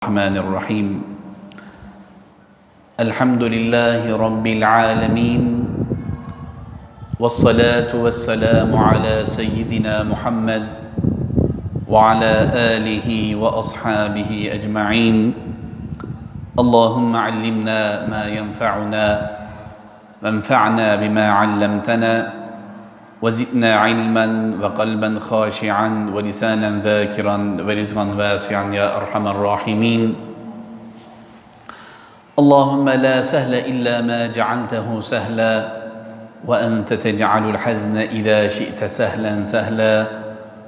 الرحمن الرحيم. الحمد لله رب العالمين والصلاة والسلام على سيدنا محمد وعلى آله وأصحابه أجمعين. اللهم علمنا ما ينفعنا وانفعنا بما علمتنا. وزدنا علما وقلبا خاشعا ولسانا ذاكرا ورزقا واسعا يا أرحم الراحمين. اللهم لا سهل إلا ما جعلته سهلا وأنت تجعل الحزن إذا شئت سهلا سهلا.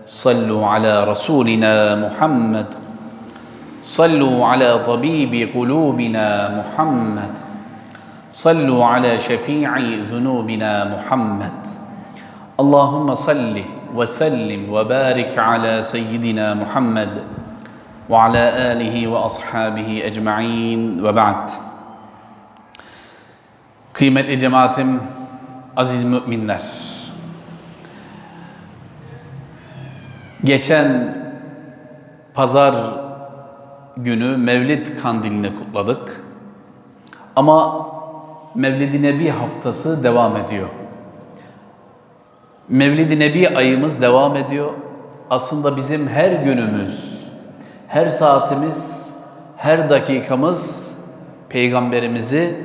صلوا على رسولنا محمد. صلوا على طبيب قلوبنا محمد. صلوا على شفيع ذنوبنا محمد. Allahumme salli ve sellim ve barik ala seyyidina Muhammed ve ala alihi ve ashabihi ecma'in ve ba'd. Kıymetli cemaatim, aziz müminler. Geçen pazar günü Mevlid Kandili'ni kutladık. Ama Mevlid-i Nebi haftası devam ediyor. Mevlid-i Nebi ayımız devam ediyor. Aslında bizim her günümüz, her saatimiz, her dakikamız peygamberimizi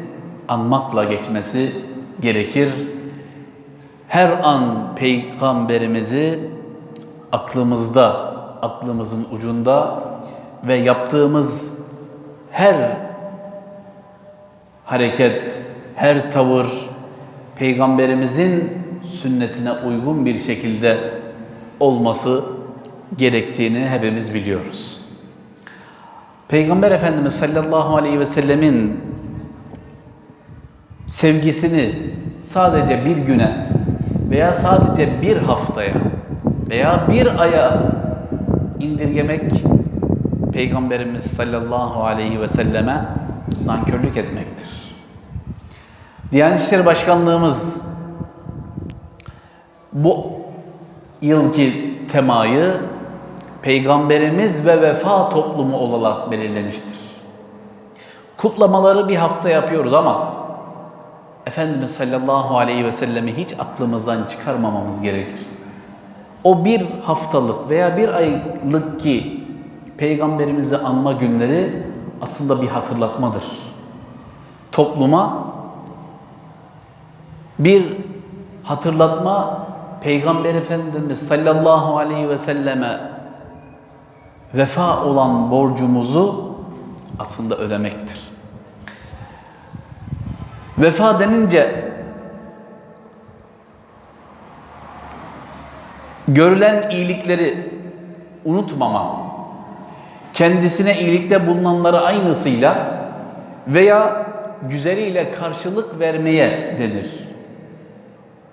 anmakla geçmesi gerekir. Her an peygamberimizi aklımızda, aklımızın ucunda ve yaptığımız her hareket, her tavır peygamberimizin sünnetine uygun bir şekilde olması gerektiğini hepimiz biliyoruz. Peygamber Efendimiz sallallahu aleyhi ve sellemin sevgisini sadece bir güne veya sadece bir haftaya veya bir aya indirgemek Peygamberimiz sallallahu aleyhi ve selleme nankörlük etmektir. Diyanet İşleri Başkanlığımız bu yılki temayı Peygamberimiz ve vefa toplumu olarak belirlemiştir. Kutlamaları bir hafta yapıyoruz ama Efendimiz sallallahu aleyhi ve sellemi hiç aklımızdan çıkarmamamız gerekir. O bir haftalık veya bir aylık ki Peygamberimizi anma günleri aslında bir hatırlatmadır. Topluma bir hatırlatma Peygamber Efendimiz sallallahu aleyhi ve selleme vefa olan borcumuzu aslında ödemektir. Vefa denince görülen iyilikleri unutmama, kendisine iyilikte bulunanları aynısıyla veya güzeliyle karşılık vermeye denir.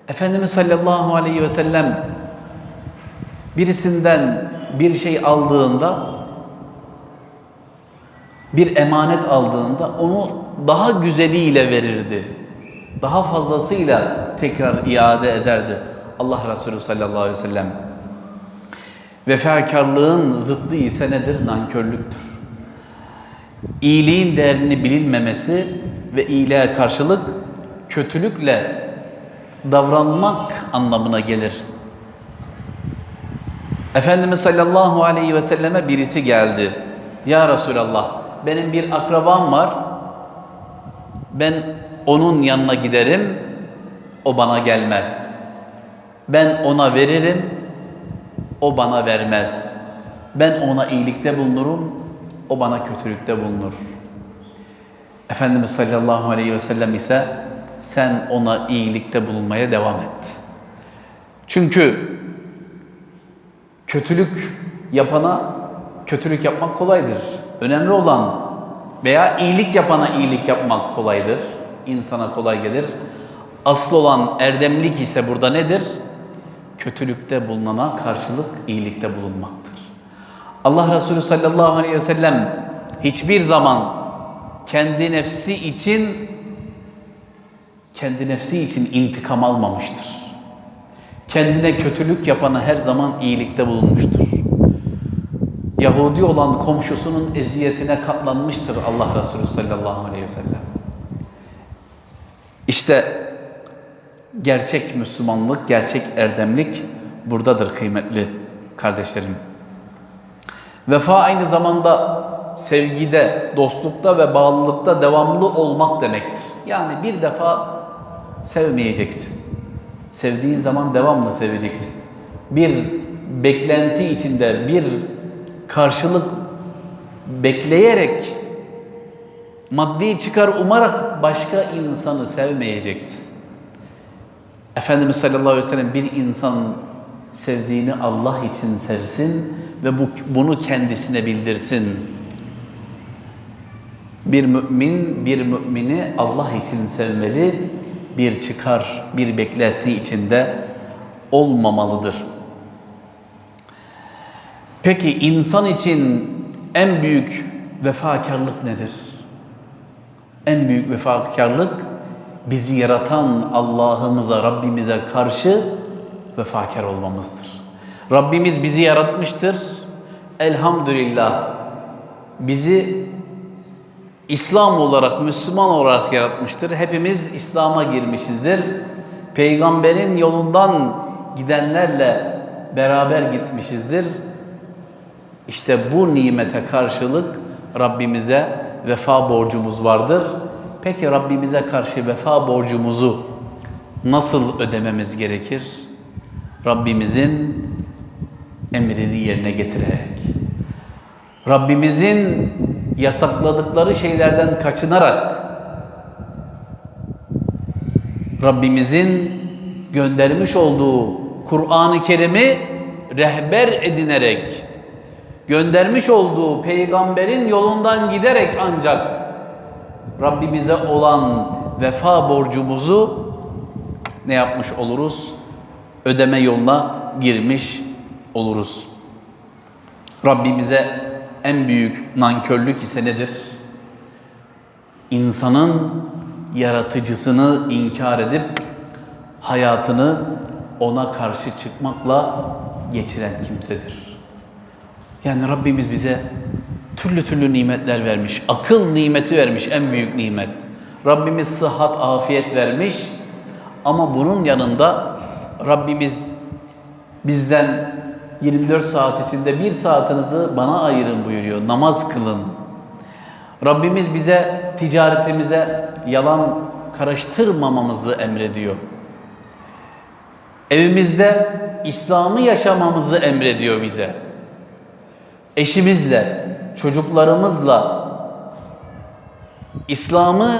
Efendimiz sallallahu aleyhi ve sellem birisinden bir şey aldığında bir emanet aldığında onu daha güzeliyle verirdi. Daha fazlasıyla tekrar iade ederdi. Allah Resulü sallallahu aleyhi ve sellem vefakarlığın zıddı ise nedir? Nankörlüktür. İyiliğin değerini bilinmemesi ve iyiliğe karşılık kötülükle davranmak anlamına gelir. Efendimiz sallallahu aleyhi ve selleme birisi geldi. Ya Resulallah benim bir akrabam var. Ben onun yanına giderim. O bana gelmez. Ben ona veririm. O bana vermez. Ben ona iyilikte bulunurum. O bana kötülükte bulunur. Efendimiz sallallahu aleyhi ve sellem ise sen ona iyilikte bulunmaya devam et. Çünkü kötülük yapana kötülük yapmak kolaydır. Önemli olan veya iyilik yapana iyilik yapmak kolaydır. İnsana kolay gelir. Asıl olan erdemlik ise burada nedir? Kötülükte bulunana karşılık iyilikte bulunmaktır. Allah Resulü sallallahu aleyhi ve sellem hiçbir zaman kendi nefsi için kendi nefsi için intikam almamıştır. Kendine kötülük yapana her zaman iyilikte bulunmuştur. Yahudi olan komşusunun eziyetine katlanmıştır Allah Resulü sallallahu aleyhi ve sellem. İşte gerçek Müslümanlık, gerçek erdemlik buradadır kıymetli kardeşlerim. Vefa aynı zamanda sevgide, dostlukta ve bağlılıkta devamlı olmak demektir. Yani bir defa sevmeyeceksin. Sevdiğin zaman devamlı seveceksin. Bir beklenti içinde, bir karşılık bekleyerek, maddi çıkar umarak başka insanı sevmeyeceksin. Efendimiz sallallahu aleyhi ve sellem bir insan sevdiğini Allah için sevsin ve bu, bunu kendisine bildirsin. Bir mümin bir mümini Allah için sevmeli, bir çıkar, bir beklenti içinde olmamalıdır. Peki insan için en büyük vefakarlık nedir? En büyük vefakarlık bizi yaratan Allah'ımıza, Rabbimize karşı vefakar olmamızdır. Rabbimiz bizi yaratmıştır. Elhamdülillah bizi İslam olarak, Müslüman olarak yaratmıştır. Hepimiz İslam'a girmişizdir. Peygamberin yolundan gidenlerle beraber gitmişizdir. İşte bu nimete karşılık Rabbimize vefa borcumuz vardır. Peki Rabbimize karşı vefa borcumuzu nasıl ödememiz gerekir? Rabbimizin emrini yerine getirerek. Rabbimizin yasakladıkları şeylerden kaçınarak Rabbimizin göndermiş olduğu Kur'an-ı Kerim'i rehber edinerek göndermiş olduğu peygamberin yolundan giderek ancak Rabbimize olan vefa borcumuzu ne yapmış oluruz? Ödeme yoluna girmiş oluruz. Rabbimize en büyük nankörlük ise nedir? İnsanın yaratıcısını inkar edip hayatını ona karşı çıkmakla geçiren kimsedir. Yani Rabbimiz bize türlü türlü nimetler vermiş. Akıl nimeti vermiş en büyük nimet. Rabbimiz sıhhat, afiyet vermiş. Ama bunun yanında Rabbimiz bizden 24 saat içinde bir saatinizi bana ayırın buyuruyor. Namaz kılın. Rabbimiz bize ticaretimize yalan karıştırmamamızı emrediyor. Evimizde İslam'ı yaşamamızı emrediyor bize. Eşimizle, çocuklarımızla İslam'ı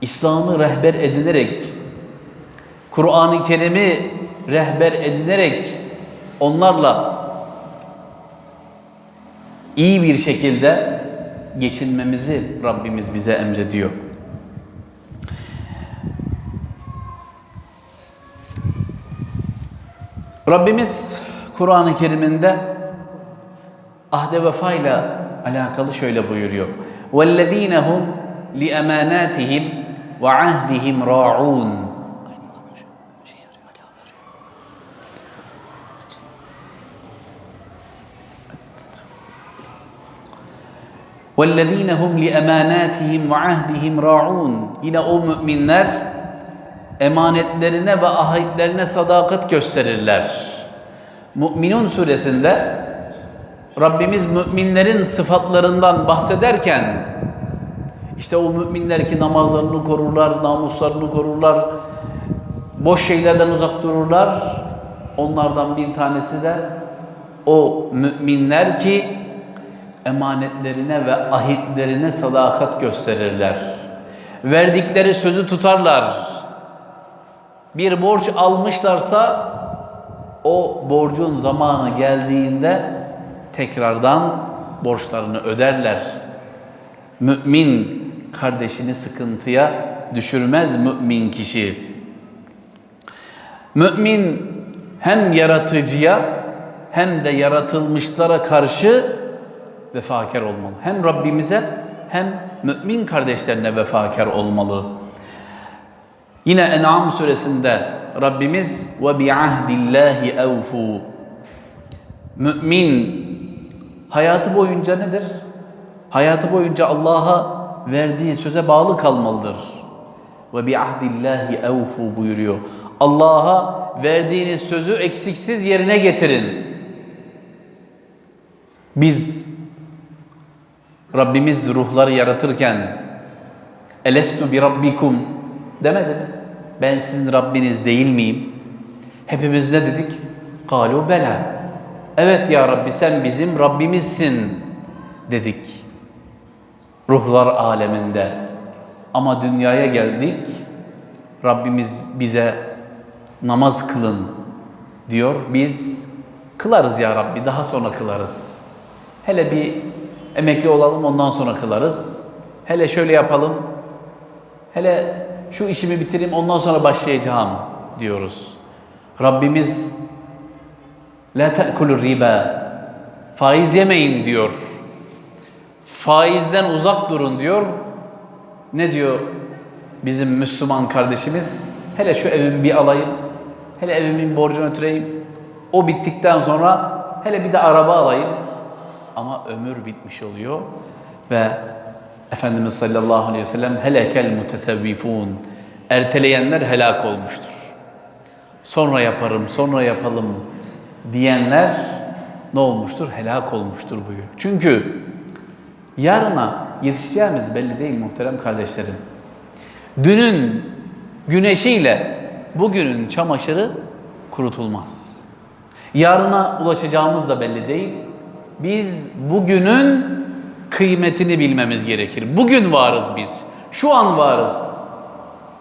İslam'ı rehber edinerek Kur'an-ı Kerim'i rehber edinerek onlarla iyi bir şekilde geçinmemizi Rabbimiz bize emrediyor. Rabbimiz Kur'an-ı Kerim'inde ahde vefayla alakalı şöyle buyuruyor. وَالَّذ۪ينَ هُمْ لِأَمَانَاتِهِمْ وَعَهْدِهِمْ رَاعُونَ وَالَّذ۪ينَ هُمْ لِأَمَانَاتِهِمْ وَعَهْدِهِمْ رَاعُونَ Yine o müminler emanetlerine ve ahitlerine sadakat gösterirler. Müminun suresinde Rabbimiz müminlerin sıfatlarından bahsederken işte o müminler ki namazlarını korurlar, namuslarını korurlar, boş şeylerden uzak dururlar. Onlardan bir tanesi de o müminler ki emanetlerine ve ahitlerine sadakat gösterirler. Verdikleri sözü tutarlar. Bir borç almışlarsa o borcun zamanı geldiğinde tekrardan borçlarını öderler. Mümin kardeşini sıkıntıya düşürmez mümin kişi. Mümin hem yaratıcıya hem de yaratılmışlara karşı vefakar olmalı. Hem Rabbimize hem mümin kardeşlerine vefakar olmalı. Yine En'am suresinde Rabbimiz ve bi ahdillahi evfu Mümin hayatı boyunca nedir? Hayatı boyunca Allah'a verdiği söze bağlı kalmalıdır. Ve bi ahdillahi evfu buyuruyor. Allah'a verdiğiniz sözü eksiksiz yerine getirin. Biz Rabbimiz ruhları yaratırken Elestu bi rabbikum demedi mi? Ben sizin Rabbiniz değil miyim? Hepimiz ne dedik? Kalu bela. Evet ya Rabbi sen bizim Rabbimizsin dedik. Ruhlar aleminde. Ama dünyaya geldik. Rabbimiz bize namaz kılın diyor. Biz kılarız ya Rabbi daha sonra kılarız. Hele bir emekli olalım ondan sonra kılarız. Hele şöyle yapalım. Hele şu işimi bitireyim ondan sonra başlayacağım diyoruz. Rabbimiz La te'kulur riba. Faiz yemeyin diyor. Faizden uzak durun diyor. Ne diyor bizim Müslüman kardeşimiz? Hele şu evimi bir alayım. Hele evimin borcunu ötüreyim. O bittikten sonra hele bir de araba alayım. Ama ömür bitmiş oluyor ve Efendimiz sallallahu aleyhi ve sellem helekel mutesevvifun erteleyenler helak olmuştur. Sonra yaparım, sonra yapalım diyenler ne olmuştur? Helak olmuştur buyuruyor. Çünkü yarına yetişeceğimiz belli değil muhterem kardeşlerim. Dünün güneşiyle bugünün çamaşırı kurutulmaz. Yarına ulaşacağımız da belli değil. Biz bugünün kıymetini bilmemiz gerekir. Bugün varız biz. Şu an varız.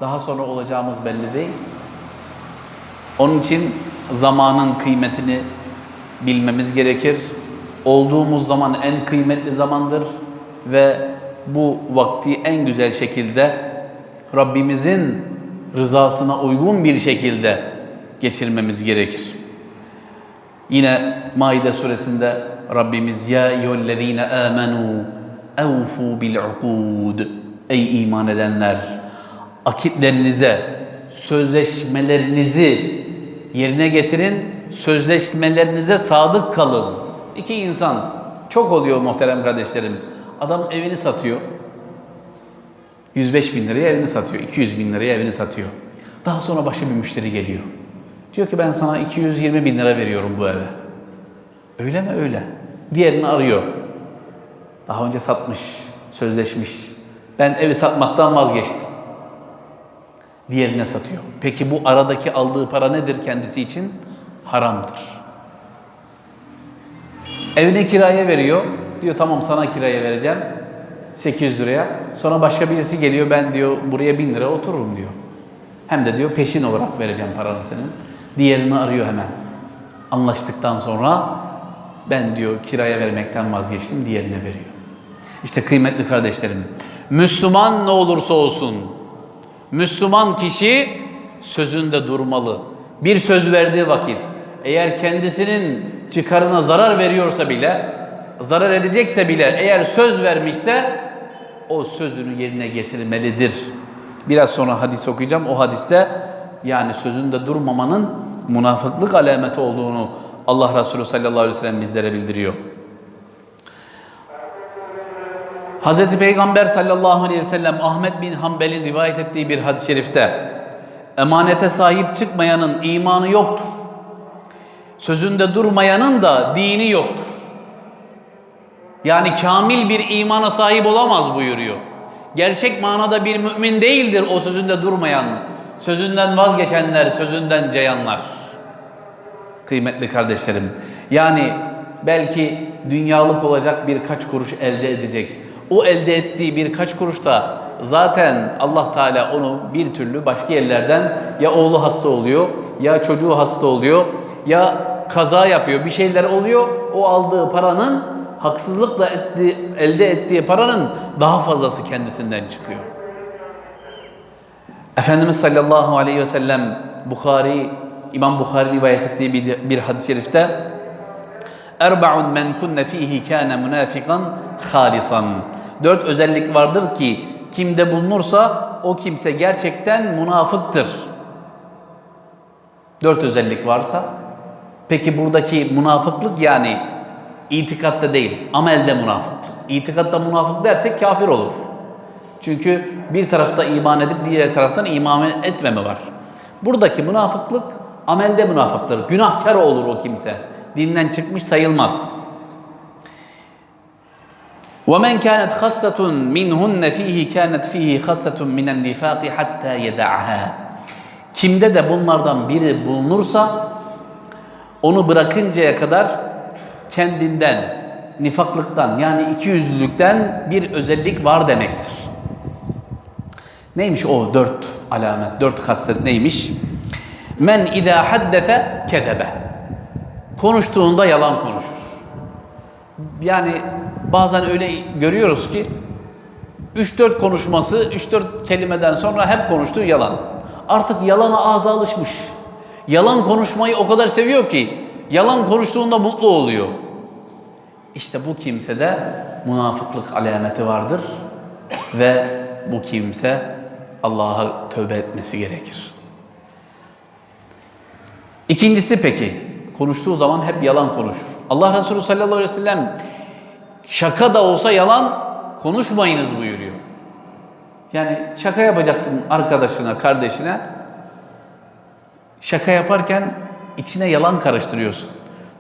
Daha sonra olacağımız belli değil. Onun için zamanın kıymetini bilmemiz gerekir. Olduğumuz zaman en kıymetli zamandır ve bu vakti en güzel şekilde Rabbimizin rızasına uygun bir şekilde geçirmemiz gerekir. Yine Maide suresinde Rabbimiz ya eyyühellezine amenu evfu bil ukud ey iman edenler akitlerinize sözleşmelerinizi yerine getirin sözleşmelerinize sadık kalın. İki insan çok oluyor muhterem kardeşlerim. Adam evini satıyor. 105 bin liraya evini satıyor 200 bin liraya evini satıyor. Daha sonra başka bir müşteri geliyor. Diyor ki ben sana 220 bin lira veriyorum bu eve Öyle mi? Öyle. Diğerini arıyor. Daha önce satmış, sözleşmiş. Ben evi satmaktan vazgeçtim. Diğerine satıyor. Peki bu aradaki aldığı para nedir kendisi için? Haramdır. Evine kiraya veriyor. Diyor tamam sana kiraya vereceğim. 800 liraya. Sonra başka birisi geliyor ben diyor buraya 1000 lira otururum diyor. Hem de diyor peşin olarak vereceğim paranı senin. Diğerini arıyor hemen. Anlaştıktan sonra ben diyor kiraya vermekten vazgeçtim diğerine veriyor. İşte kıymetli kardeşlerim, Müslüman ne olursa olsun, Müslüman kişi sözünde durmalı. Bir söz verdiği vakit eğer kendisinin çıkarına zarar veriyorsa bile, zarar edecekse bile eğer söz vermişse o sözünü yerine getirmelidir. Biraz sonra hadis okuyacağım. O hadiste yani sözünde durmamanın münafıklık alameti olduğunu Allah Resulü sallallahu aleyhi ve sellem bizlere bildiriyor. Hz. Peygamber sallallahu aleyhi ve sellem Ahmet bin Hanbel'in rivayet ettiği bir hadis-i şerifte emanete sahip çıkmayanın imanı yoktur. Sözünde durmayanın da dini yoktur. Yani kamil bir imana sahip olamaz buyuruyor. Gerçek manada bir mümin değildir o sözünde durmayan, sözünden vazgeçenler, sözünden cayanlar kıymetli kardeşlerim. Yani belki dünyalık olacak birkaç kuruş elde edecek. O elde ettiği birkaç kuruş da zaten Allah Teala onu bir türlü başka yerlerden ya oğlu hasta oluyor ya çocuğu hasta oluyor ya kaza yapıyor bir şeyler oluyor. O aldığı paranın haksızlıkla ettiği, elde ettiği paranın daha fazlası kendisinden çıkıyor. Efendimiz sallallahu aleyhi ve sellem Bukhari İmam Bukhari rivayet ettiği bir, bir hadis-i şerifte Erba'un men kunne fihi kana munafikan halisan. Dört özellik vardır ki kimde bulunursa o kimse gerçekten münafıktır. Dört özellik varsa Peki buradaki münafıklık yani itikatta değil, amelde münafıklık. İtikatta münafık dersek kafir olur. Çünkü bir tarafta iman edip diğer taraftan iman etmeme var. Buradaki münafıklık amelde münafıktır. Günahkar olur o kimse. Dinden çıkmış sayılmaz. ومن كانت خصة منهن فيه كانت فيه خصة من النفاق حتى يدعها. Kimde de bunlardan biri bulunursa onu bırakıncaya kadar kendinden, nifaklıktan yani ikiyüzlülükten bir özellik var demektir. Neymiş o dört alamet, dört haslet neymiş? Men idâ haddese kezebe. Konuştuğunda yalan konuşur. Yani bazen öyle görüyoruz ki 3-4 konuşması, 3-4 kelimeden sonra hep konuştuğu yalan. Artık yalana ağza alışmış. Yalan konuşmayı o kadar seviyor ki yalan konuştuğunda mutlu oluyor. İşte bu kimsede münafıklık alameti vardır ve bu kimse Allah'a tövbe etmesi gerekir. İkincisi peki, konuştuğu zaman hep yalan konuşur. Allah Resulü sallallahu aleyhi ve sellem şaka da olsa yalan konuşmayınız buyuruyor. Yani şaka yapacaksın arkadaşına, kardeşine. Şaka yaparken içine yalan karıştırıyorsun.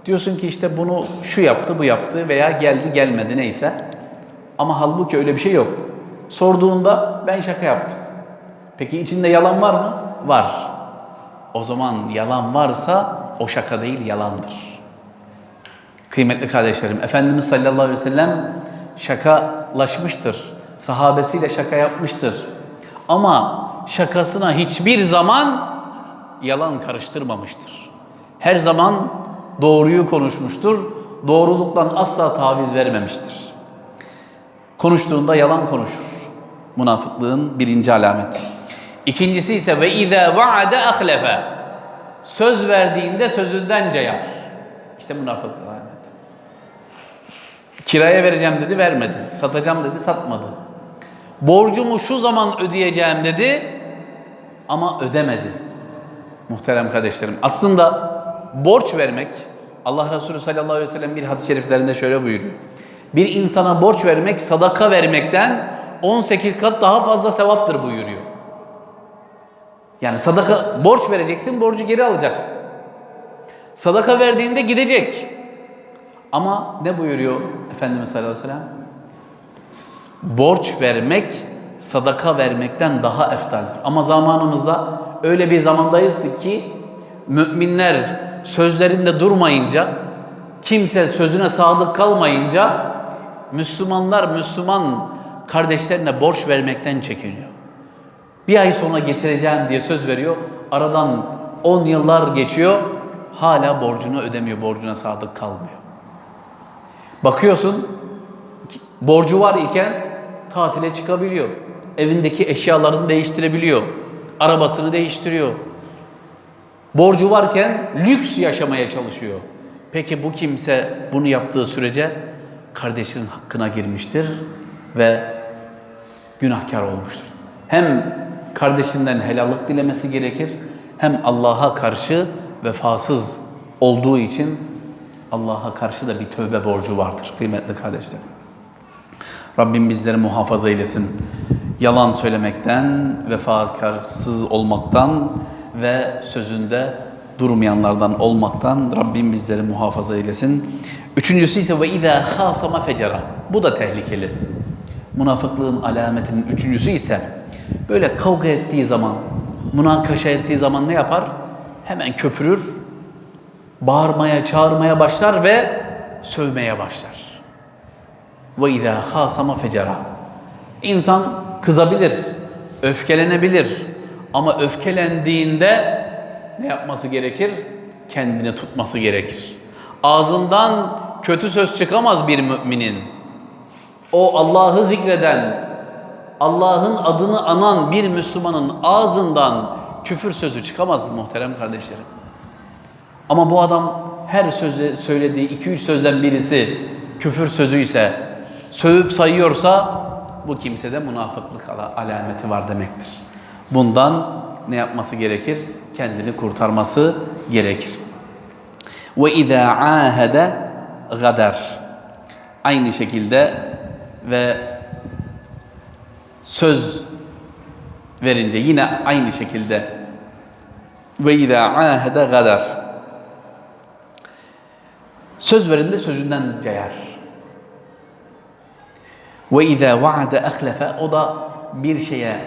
Diyorsun ki işte bunu şu yaptı, bu yaptı veya geldi, gelmedi neyse. Ama halbuki öyle bir şey yok. Sorduğunda ben şaka yaptım. Peki içinde yalan var mı? Var. O zaman yalan varsa o şaka değil yalandır. Kıymetli kardeşlerim, Efendimiz sallallahu aleyhi ve sellem şakalaşmıştır. Sahabesiyle şaka yapmıştır. Ama şakasına hiçbir zaman yalan karıştırmamıştır. Her zaman doğruyu konuşmuştur. Doğruluktan asla taviz vermemiştir. Konuştuğunda yalan konuşur. Münafıklığın birinci alameti. İkincisi ise ve izâ vaade ahlefe. Söz verdiğinde sözünden cayar. İşte münafıklık alameti. Kiraya vereceğim dedi vermedi. Satacağım dedi satmadı. Borcumu şu zaman ödeyeceğim dedi ama ödemedi. Muhterem kardeşlerim. Aslında borç vermek Allah Resulü sallallahu aleyhi ve sellem bir hadis-i şeriflerinde şöyle buyuruyor. Bir insana borç vermek sadaka vermekten 18 kat daha fazla sevaptır buyuruyor. Yani sadaka borç vereceksin, borcu geri alacaksın. Sadaka verdiğinde gidecek. Ama ne buyuruyor Efendimiz sallallahu aleyhi ve sellem? Borç vermek sadaka vermekten daha eftaldir. Ama zamanımızda öyle bir zamandayız ki müminler sözlerinde durmayınca, kimse sözüne sadık kalmayınca Müslümanlar Müslüman kardeşlerine borç vermekten çekiniyor. Bir ay sonra getireceğim diye söz veriyor. Aradan 10 yıllar geçiyor. Hala borcunu ödemiyor, borcuna sadık kalmıyor. Bakıyorsun borcu var iken tatile çıkabiliyor. Evindeki eşyalarını değiştirebiliyor. Arabasını değiştiriyor. Borcu varken lüks yaşamaya çalışıyor. Peki bu kimse bunu yaptığı sürece kardeşinin hakkına girmiştir ve günahkar olmuştur. Hem kardeşinden helallik dilemesi gerekir hem Allah'a karşı vefasız olduğu için Allah'a karşı da bir tövbe borcu vardır kıymetli kardeşlerim. Rabbim bizleri muhafaza eylesin. Yalan söylemekten, vefakarsız olmaktan ve sözünde durmayanlardan olmaktan Rabbim bizleri muhafaza eylesin. Üçüncüsü ise ve izâ khâsama fecera. Bu da tehlikeli. Münafıklığın alametinin üçüncüsü ise böyle kavga ettiği zaman, münakaşa ettiği zaman ne yapar? Hemen köpürür, bağırmaya, çağırmaya başlar ve sövmeye başlar. Ve izâ khâsama fecera. İnsan kızabilir, öfkelenebilir ama öfkelendiğinde ne yapması gerekir? Kendini tutması gerekir. Ağzından kötü söz çıkamaz bir müminin. O Allah'ı zikreden, Allah'ın adını anan bir Müslümanın ağzından küfür sözü çıkamaz muhterem kardeşlerim. Ama bu adam her sözü söylediği iki üç sözden birisi küfür sözü ise sövüp sayıyorsa bu kimsede münafıklık ala- alameti var demektir. Bundan ne yapması gerekir? Kendini kurtarması gerekir. Ve izâ âhede gadar. Aynı şekilde ve söz verince yine aynı şekilde ve izâ âhede gadar. Söz verinde sözünden cayar. Ve izâ vaade ahlefe o da bir şeye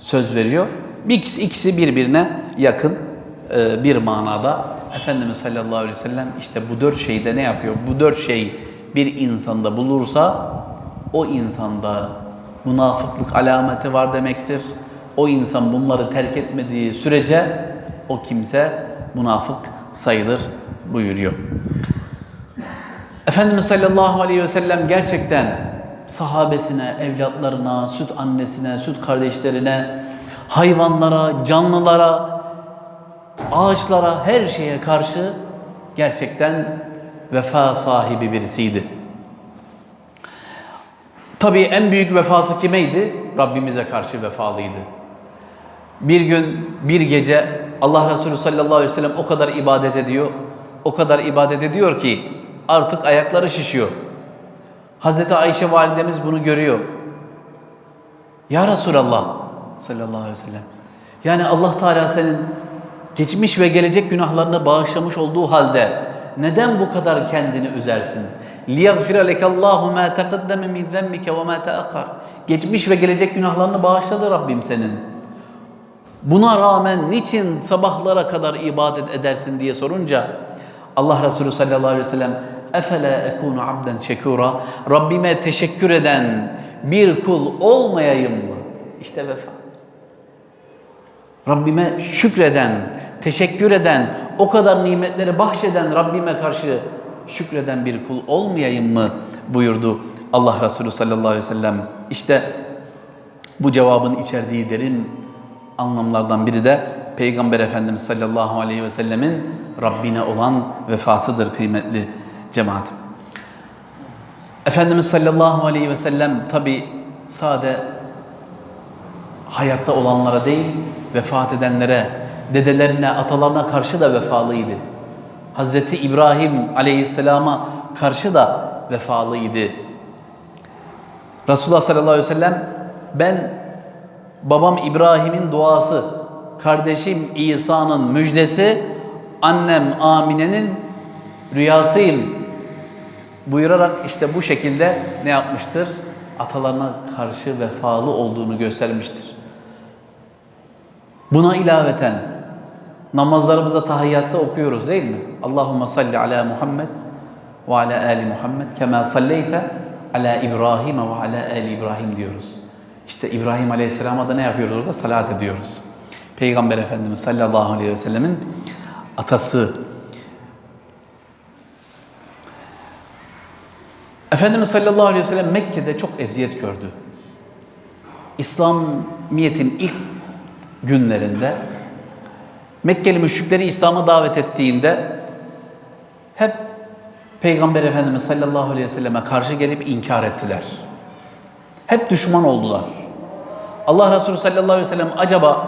söz veriyor. İkisi, ikisi birbirine yakın e, bir manada. Efendimiz sallallahu aleyhi ve sellem işte bu dört şeyde ne yapıyor? Bu dört şey bir insanda bulursa o insanda münafıklık alameti var demektir. O insan bunları terk etmediği sürece o kimse münafık sayılır buyuruyor. Efendimiz sallallahu aleyhi ve sellem gerçekten sahabesine, evlatlarına, süt annesine, süt kardeşlerine, hayvanlara, canlılara, ağaçlara, her şeye karşı gerçekten vefa sahibi birisiydi. Tabii en büyük vefası kimeydi? Rabbimize karşı vefalıydı. Bir gün, bir gece Allah Resulü sallallahu aleyhi ve sellem o kadar ibadet ediyor, o kadar ibadet ediyor ki artık ayakları şişiyor. Hazreti Ayşe validemiz bunu görüyor. Ya Resulallah sallallahu aleyhi ve sellem. Yani Allah Teala senin geçmiş ve gelecek günahlarını bağışlamış olduğu halde neden bu kadar kendini üzersin? لِيَغْفِرَ لَكَ اللّٰهُ مَا تَقَدَّمَ مِنْ ذَنْبِكَ وَمَا تَأَخَّرْ Geçmiş ve gelecek günahlarını bağışladı Rabbim senin. Buna rağmen niçin sabahlara kadar ibadet edersin diye sorunca Allah Resulü sallallahu aleyhi ve sellem efela ekunu abden şekura Rabbime teşekkür eden bir kul olmayayım mı? İşte vefa. Rabbime şükreden, teşekkür eden, o kadar nimetleri bahşeden Rabbime karşı şükreden bir kul olmayayım mı buyurdu Allah Resulü sallallahu aleyhi ve sellem. İşte bu cevabın içerdiği derin anlamlardan biri de Peygamber Efendimiz sallallahu aleyhi ve sellemin Rabbine olan vefasıdır kıymetli cemaatim. Efendimiz sallallahu aleyhi ve sellem tabi sade hayatta olanlara değil, vefat edenlere, dedelerine, atalarına karşı da vefalıydı. Hazreti İbrahim aleyhisselama karşı da vefalıydı. Resulullah sallallahu aleyhi ve sellem ben babam İbrahim'in duası, kardeşim İsa'nın müjdesi, annem Amine'nin rüyasıyım buyurarak işte bu şekilde ne yapmıştır? Atalarına karşı vefalı olduğunu göstermiştir. Buna ilaveten namazlarımızda tahiyyatta okuyoruz değil mi? Allahumme salli ala Muhammed ve ala ali Muhammed kema salleyte ala İbrahim ve ala ali İbrahim diyoruz. İşte İbrahim Aleyhisselam'a da ne yapıyoruz orada? Salat ediyoruz. Peygamber Efendimiz sallallahu aleyhi ve sellemin atası. Efendimiz sallallahu aleyhi ve sellem Mekke'de çok eziyet gördü. İslamiyet'in ilk günlerinde Mekkeli müşrikleri İslam'a davet ettiğinde hep Peygamber Efendimiz sallallahu aleyhi ve selleme karşı gelip inkar ettiler. Hep düşman oldular. Allah Resulü sallallahu aleyhi ve sellem acaba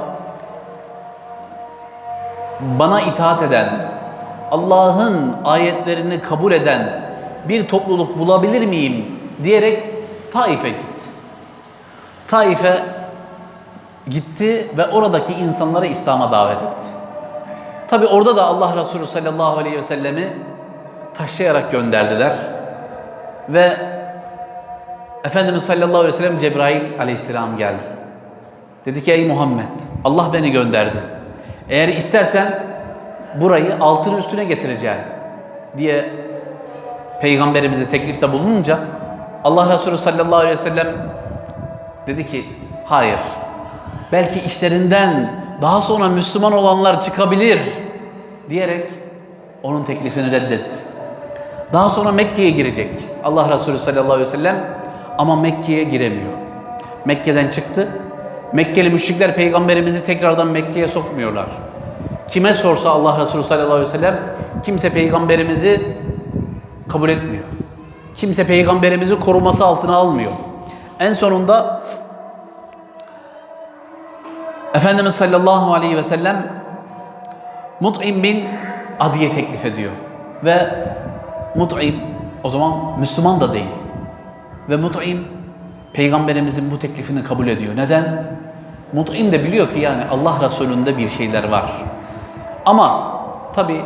bana itaat eden, Allah'ın ayetlerini kabul eden bir topluluk bulabilir miyim diyerek Taif'e gitti. Taif'e gitti ve oradaki insanları İslam'a davet etti. Tabi orada da Allah Resulü sallallahu aleyhi ve sellemi taşlayarak gönderdiler. Ve Efendimiz sallallahu aleyhi ve sellem Cebrail aleyhisselam geldi. Dedi ki ey Muhammed Allah beni gönderdi. Eğer istersen burayı altın üstüne getireceğim diye peygamberimize teklifte bulununca Allah Resulü sallallahu aleyhi ve sellem dedi ki hayır belki işlerinden daha sonra Müslüman olanlar çıkabilir diyerek onun teklifini reddetti. Daha sonra Mekke'ye girecek Allah Resulü sallallahu aleyhi ve sellem ama Mekke'ye giremiyor. Mekke'den çıktı. Mekkeli müşrikler peygamberimizi tekrardan Mekke'ye sokmuyorlar. Kime sorsa Allah Resulü sallallahu aleyhi ve sellem kimse peygamberimizi kabul etmiyor. Kimse peygamberimizi koruması altına almıyor. En sonunda Efendimiz sallallahu aleyhi ve sellem Mut'im bin Adiye teklif ediyor. Ve Mut'im o zaman Müslüman da değil. Ve Mut'im Peygamberimizin bu teklifini kabul ediyor. Neden? Mut'im de biliyor ki yani Allah Resulü'nde bir şeyler var. Ama tabi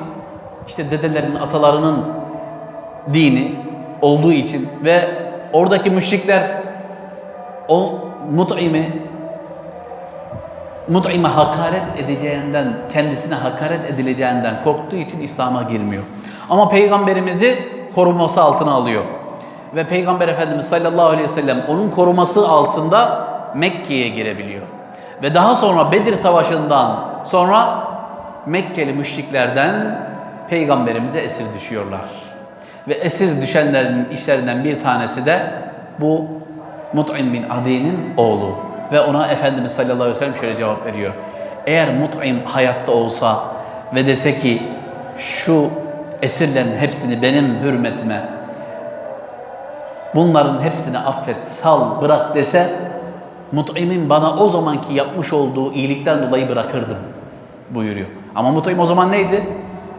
işte dedelerinin, atalarının dini olduğu için ve oradaki müşrikler o Mut'im'i Mut'ime hakaret edeceğinden, kendisine hakaret edileceğinden korktuğu için İslam'a girmiyor. Ama Peygamberimizi koruması altına alıyor. Ve Peygamber Efendimiz sallallahu aleyhi ve sellem onun koruması altında Mekke'ye girebiliyor. Ve daha sonra Bedir Savaşı'ndan sonra Mekkeli müşriklerden Peygamberimize esir düşüyorlar. Ve esir düşenlerin işlerinden bir tanesi de bu Mut'im bin Adi'nin oğlu. Ve ona Efendimiz sallallahu aleyhi ve sellem şöyle cevap veriyor. Eğer Mut'im hayatta olsa ve dese ki şu esirlerin hepsini benim hürmetime bunların hepsini affet, sal, bırak dese Mut'im'in bana o zamanki yapmış olduğu iyilikten dolayı bırakırdım buyuruyor. Ama Mut'im o zaman neydi?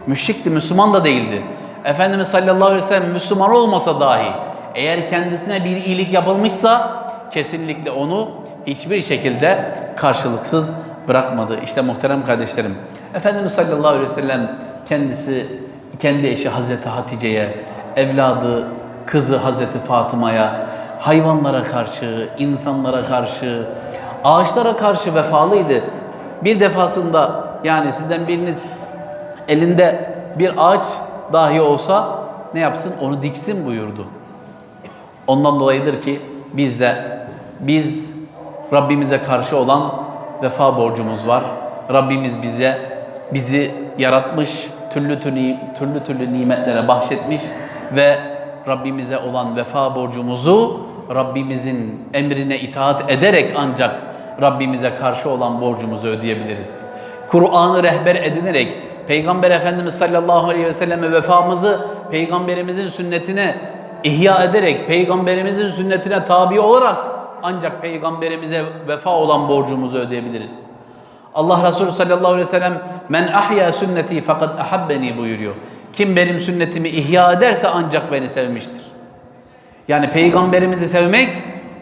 Müşrikti, Müslüman da değildi. Efendimiz sallallahu aleyhi ve sellem Müslüman olmasa dahi eğer kendisine bir iyilik yapılmışsa kesinlikle onu hiçbir şekilde karşılıksız bırakmadı. İşte muhterem kardeşlerim, Efendimiz sallallahu aleyhi ve sellem kendisi, kendi eşi Hazreti Hatice'ye, evladı, kızı Hazreti Fatıma'ya, hayvanlara karşı, insanlara karşı, ağaçlara karşı vefalıydı. Bir defasında yani sizden biriniz elinde bir ağaç dahi olsa ne yapsın? Onu diksin buyurdu. Ondan dolayıdır ki biz de biz Rabbimize karşı olan vefa borcumuz var. Rabbimiz bize bizi yaratmış, türlü türlü türlü türlü nimetlere bahşetmiş ve Rabbimize olan vefa borcumuzu Rabbimizin emrine itaat ederek ancak Rabbimize karşı olan borcumuzu ödeyebiliriz. Kur'an'ı rehber edinerek Peygamber Efendimiz sallallahu aleyhi ve selleme vefamızı Peygamberimizin sünnetine ihya ederek Peygamberimizin sünnetine tabi olarak ancak Peygamberimize vefa olan borcumuzu ödeyebiliriz. Allah Resulü sallallahu aleyhi ve sellem men ahya sünneti fakat ahabbeni buyuruyor. Kim benim sünnetimi ihya ederse ancak beni sevmiştir. Yani peygamberimizi sevmek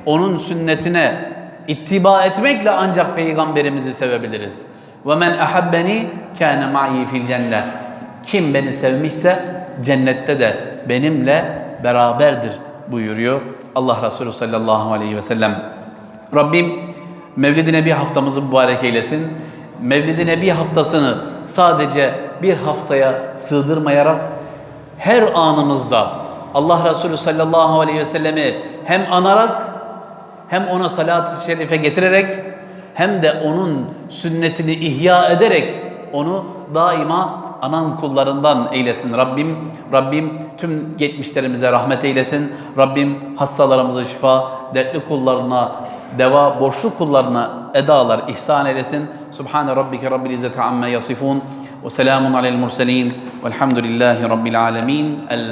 onun sünnetine ittiba etmekle ancak peygamberimizi sevebiliriz. Ve men ahabbeni kana ma'i fil cennet. Kim beni sevmişse cennette de benimle beraberdir buyuruyor Allah Resulü sallallahu aleyhi ve sellem. Rabbim Mevlid-i Nebi haftamızı mübarek eylesin. Mevlid-i Nebi haftasını sadece bir haftaya sığdırmayarak her anımızda Allah Resulü sallallahu aleyhi ve sellemi hem anarak hem ona salat-ı şerife getirerek hem de onun sünnetini ihya ederek onu daima anan kullarından eylesin Rabbim. Rabbim tüm geçmişlerimize rahmet eylesin. Rabbim hastalarımıza şifa, dertli kullarına deva, borçlu kullarına edalar ihsan eylesin. Subhane rabbike rabbil izzeti amma yasifun ve selamun alel murselin velhamdülillahi rabbil alemin.